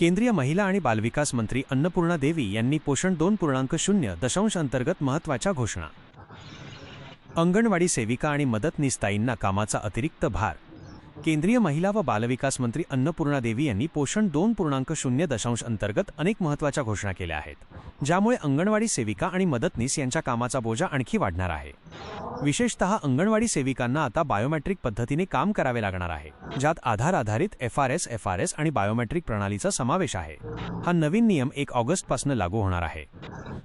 केंद्रीय महिला आणि बालविकास मंत्री अन्नपूर्णा देवी यांनी पोषण दोन पूर्णांक शून्य दशांश अंतर्गत महत्त्वाच्या घोषणा. अंगणवाडी सेविका आणि मदतनीसताईंना कामाचा अतिरिक्त भार केंद्रीय महिला व बालविकास मंत्री अन्नपूर्णा देवी यांनी पोषण दोन पूर्णांक शून्य दशांश अंतर्गत अनेक महत्त्वाच्या घोषणा केल्या आहेत. ज्यामुळे अंगणवाडी सेविका आणि मदतनीस यांच्या कामाचा बोजा आणखी वाढणार आहे. विशेषतः अंगणवाडी सेविकांना आता बायोमेट्रिक पद्धतीने काम करावे लागणार आहे ज्यात आधार आधारित F R S F R S आणि बायोमेट्रिक प्रणालीचा समावेश आहे. हा नवीन नियम एक ऑगस्टपासून लागू होणार आहे.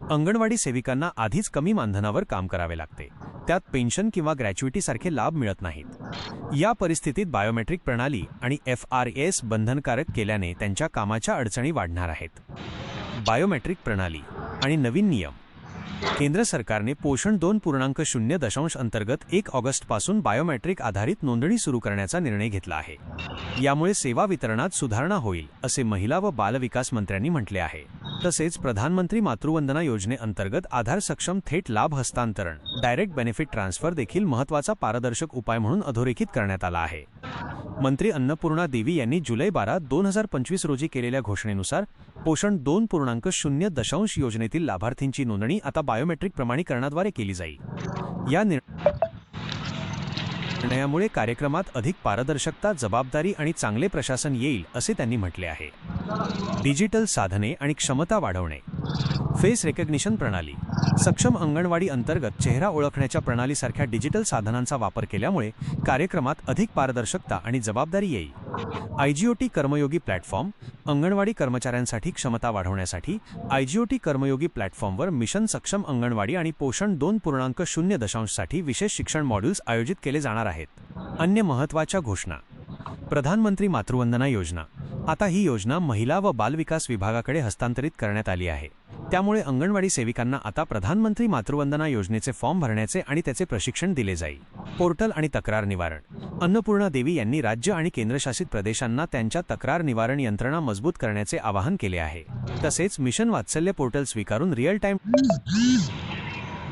अंगणवाडी सेविकांना आधीच कमी मानधनावर काम करावे लागते. त्यात पेन्शन किंवा ग्रॅच्युइटीसारखे लाभ मिळत नाहीत. या परिस्थितीत बायोमेट्रिक प्रणाली आणि एफ आर एस बंधनकारक केल्याने त्यांच्या कामाच्या अडचणी वाढणार आहेत. बायोमेट्रिक प्रणाली आणि नवीन नियम. केंद्र सरकारने पोषण दोन पूर्णांक शून्य दशांश अंतर्गत एक ऑगस्टपासून बायोमेट्रिक आधारित नोंदणी सुरू करण्याचा निर्णय घेतला आहे. यामुळे सेवा वितरणात सुधारणा होईल असे महिला व बालविकास मंत्र्यांनी म्हटले आहे. तसेच प्रधानमंत्री मातृवंदना योजनेअंतर्गत आधार सक्षम थेट लाभ हस्तांतरण डायरेक्ट बेनिफिट ट्रान्सफर देखील महत्त्वाचा पारदर्शक उपाय म्हणून अधोरेखित करण्यात आला आहे. मंत्री अन्नपूर्णा देवी यांनी जुलै बारा दोन हजार पंचवीस रोजी केलेल्या घोषणेनुसार पोषण दोन पूर्णांक शून्य दशांश योजनेतील लाभार्थींची नोंदणी आता बायोमेट्रिक प्रमाणीकरणाद्वारे केली जाईल. या निर्णयामुळे कार्यक्रमात अधिक पारदर्शकता जबाबदारी आणि चांगले प्रशासन येईल असे त्यांनी म्हटले आहे. डिजिटल साधने आणि क्षमता वाढवणे. फेस रेकग्निशन प्रणाली. सक्षम अंगणवाडी अंतर्गत चेहरा ओळखण्याच्या प्रणालीसारख्या डिजिटल साधनांचा वापर केल्यामुळे कार्यक्रमात अधिक पारदर्शकता आणि जबाबदारी येईल. आयजीओटी कर्मयोगी प्लॅटफॉर्म अंगणवाडी कर्मचाऱ्यांसाठी क्षमता वाढवण्यासाठी आयजीओटी कर्मयोगी प्लॅटफॉर्मवर मिशन सक्षम अंगणवाडी आणि पोषण दोन पूर्णांक शून्य दशांशसाठी विशेष शिक्षण मॉड्यूल्स आयोजित केले जाणार आहेत. अन्य महत्त्वाच्या घोषणा. प्रधानमंत्री मातृवंदना योजना. आता ही योजना महिला व बालविकास विभागाकडे हस्तांतरित करण्यात आली आहे. त्यामुळे अंगणवाडी सेविकांना आता प्रधानमंत्री मातृवंदना योजनेचे फॉर्म भरण्याचे आणि त्याचे प्रशिक्षण दिले जाईल. पोर्टल आणि तक्रार निवारण. अन्नपूर्णा देवी यांनी राज्य आणि केंद्रशासित प्रदेशांना त्यांच्या तक्रार निवारण यंत्रणा मजबूत करण्याचे आवाहन केले आहे. तसेच मिशन वात्सल्य पोर्टल स्वीकारून रिअल टाइम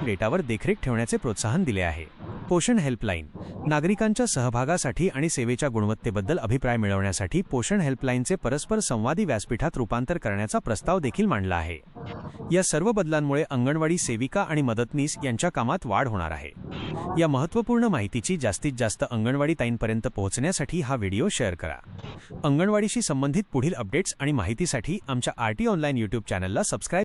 डेटावर देखरेख ठेवण्याचे प्रोत्साहन दिले आहे. पोषण हेल्पलाईन. नागरिकांच्या सहभागासाठी आणि सेवेच्या गुणवत्तेबद्दल अभिप्राय मिळवण्यासाठी पोषण हेल्पलाईनचे परस्पर संवादी व्यासपीठात रूपांतर करण्याचा प्रस्ताव देखील मांडला आहे. या सर्व बदलांमुळे अंगणवाडी सेविका आणि मदतनीस यांच्या कामात वाढ होणार आहे. या महत्त्वपूर्ण माहितीची जास्तीत जास्त अंगणवाडी ताईंपर्यंत पोहोचण्यासाठी हा व्हिडिओ शेअर करा. अंगणवाडीशी संबंधित पुढील अपडेट्स आणि माहितीसाठी आमच्या आर टी ऑनलाईन यूट्यूब चॅनलला सबस्क्राईब